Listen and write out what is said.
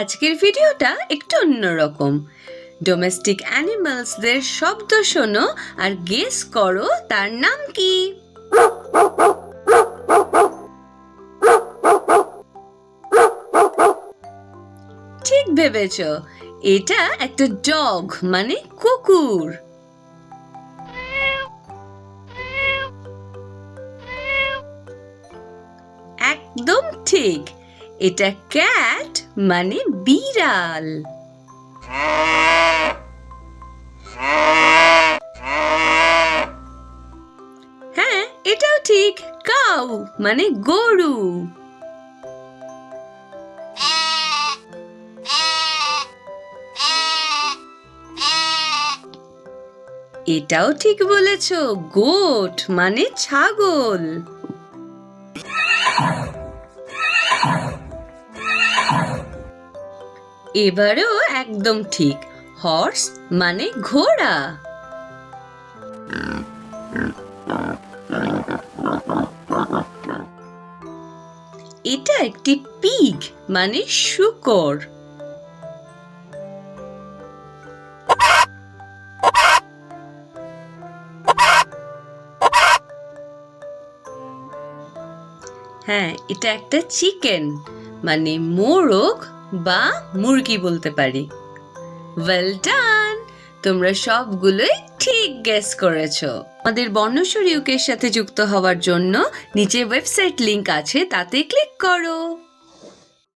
আজকের ভিডিওটা একটু অন্যরকম। ডোমেস্টিক অ্যানিমালসদের শব্দ শোনো আর গেস করো তার নাম কি? ঠিক ভেবেছ, এটা একটা ডগ মানে কুকুর। একদম ঠিক। এটা ক্যাট মানে বিড়াল। হ্যাঁ এটাও ঠিক। কাউ মানে গরু। এটাও ঠিক বলেছ। গোট মানে ছাগল। এবারেও একদম ঠিক। হর্স মানে ঘোড়া। এটা একটি পিগ মানে শুকর। হ্যাঁ এটা একটা চিকেন মানে মোরগ বা মুরগি বলতে পারি। ওয়েল ডান তোমরা সবগুলোই ঠিক গেস করেছ। আমাদের বর্ণস্বর ইউকের সাথে যুক্ত হওয়ার জন্য নিচে ওয়েবসাইট লিংক আছে, তাতে ক্লিক করো।